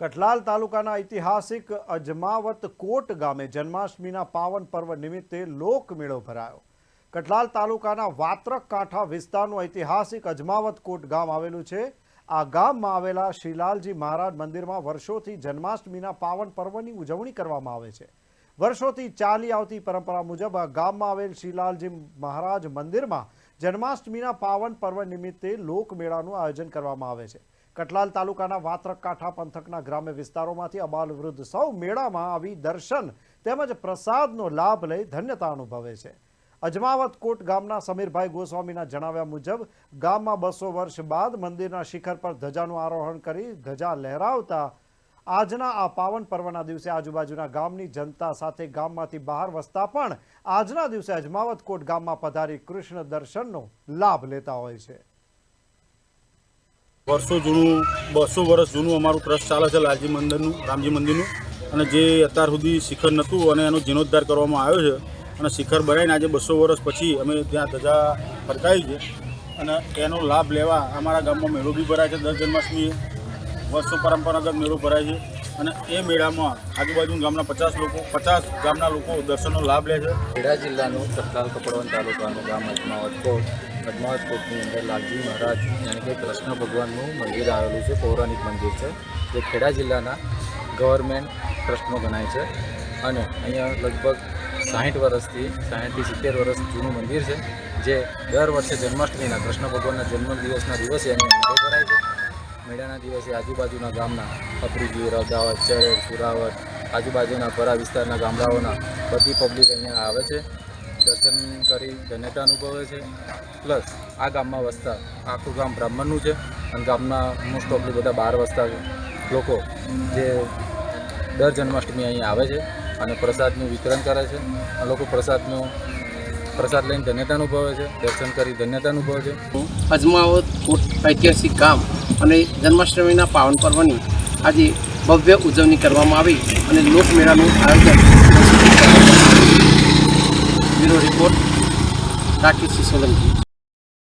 કઠલાલ તાલુકાના ઐતિહાસિક અજમાવત કોટ ગામે જન્માષ્ટમીના પાવન પર્વ નિમિત્તે લોકમેળો ભરાયો. કઠલાલ તાલુકાના વાત્રક કાંઠા વિસ્તારનું ઐતિહાસિક અજમાવત કોટ ગામ આવેલું છે. આ ગામમાં આવેલા શ્રીલાલજી મહારાજ મંદિરમાં વર્ષોથી જન્માષ્ટમીના પાવન પર્વની ઉજવણી કરવામાં આવે છે. વર્ષોથી ચાલી આવતી પરંપરા મુજબ આ ગામમાં આવેલ શ્રીલાલજી મહારાજ મંદિરમાં જન્માષ્ટમીના પાવન પર્વ નિમિત્તે લોકમેળાનું આયોજન કરવામાં આવે છે. કટલાલ તાલુકાના વાત્રક કાંઠા પંથકના ગ્રામ્ય વિસ્તારોમાંથી અબાલ વૃદ્ધ સૌ મેળામાં આવી દર્શન તેમજ પ્રસાદનો લાભ લઈ ધન્યતા અનુભવે છે. અજમાવત કોટ ગામના સમીરભાઈ ગોસ્વામીના જણાવ્યા મુજબ, ગામમાં બસો વર્ષ બાદ મંદિરના શિખર પર ધજાનું આરોહણ કરી ધજા લહેરાવતા આજના આ પાવન પર્વના દિવસે આજુબાજુના ગામની જનતા સાથે ગામમાંથી બહાર વસતા પણ આજના દિવસે અજમાવત કોટ ગામમાં પધારી કૃષ્ણ દર્શનનો લાભ લેતા હોય છે. વર્ષો જૂનું, બસો વર્ષ જૂનું અમારું ટ્રસ્ટ ચાલે છે લાલજી મંદિરનું, રામજી મંદિરનું. અને જે અત્યાર સુધી શિખર નહોતું અને એનો જીર્ણોદ્ધાર કરવામાં આવ્યો છે અને શિખર બનાવીને આજે બસો વર્ષ પછી અમે ત્યાં ધજા ફરકાવી છે. અને એનો લાભ લેવા અમારા ગામમાં મેળો બી ભરાય છે દર જન્માષ્ટમીએ. વર્ષો પરંપરાગત મેળો ભરાય છે. અને એ મેળામાં આજુબાજુ ગામના પચાસ લોકો, પચાસ ગામના લોકો દર્શનનો લાભ લે છે. ખેડા જિલ્લાનું કઠલાલ કપડવન તાલુકાનું ગામ અજમાવટ કોટ. અજમાવત કોટની અંદર લાલજી મહારાજ યાની કે કૃષ્ણ ભગવાનનું મંદિર આવેલું છે, પૌરાણિક મંદિર છે, જે ખેડા જિલ્લાના ગવર્મેન્ટ ટ્રસ્ટમાં ગણાય છે. અને અહીંયા લગભગ સાહીઠ વર્ષથી, સાહીઠથી સિત્તેર વર્ષ જૂનું મંદિર છે, જે દર વર્ષે જન્માષ્ટમીના કૃષ્ણ ભગવાનના જન્મ દિવસના દિવસે અહીંયા મેળો ભરાય છે. મેળાના દિવસે આજુબાજુના ગામના અપરીજી રગાવત ચરેડ સુરાવત આજુબાજુના પરા વિસ્તારના ગામડાઓના બધી પબ્લિક અહીંયા આવે છે. દર્શન કરી ધન્યતા અનુભવે છે. પ્લસ આ ગામમાં વસતા, આખું ગામ બ્રાહ્મણનું છે અને ગામના મોસ્ટ ઓફલી બધા બહાર વસતા લોકો જે દર જન્માષ્ટમી અહીંયા આવે છે અને પ્રસાદનું વિતરણ કરે છે. લોકો પ્રસાદનું, પ્રસાદ લઈને ધન્યતા અનુભવે છે, દર્શન કરી ધન્યતા અનુભવે છે. અજમાવત ઐતિહાસિક ગામ અને જન્માષ્ટમીના પાવન પર્વની આજે ભવ્ય ઉજવણી કરવામાં આવી અને લોકમેળાનું આયોજન রাকিব সোলঙ্কি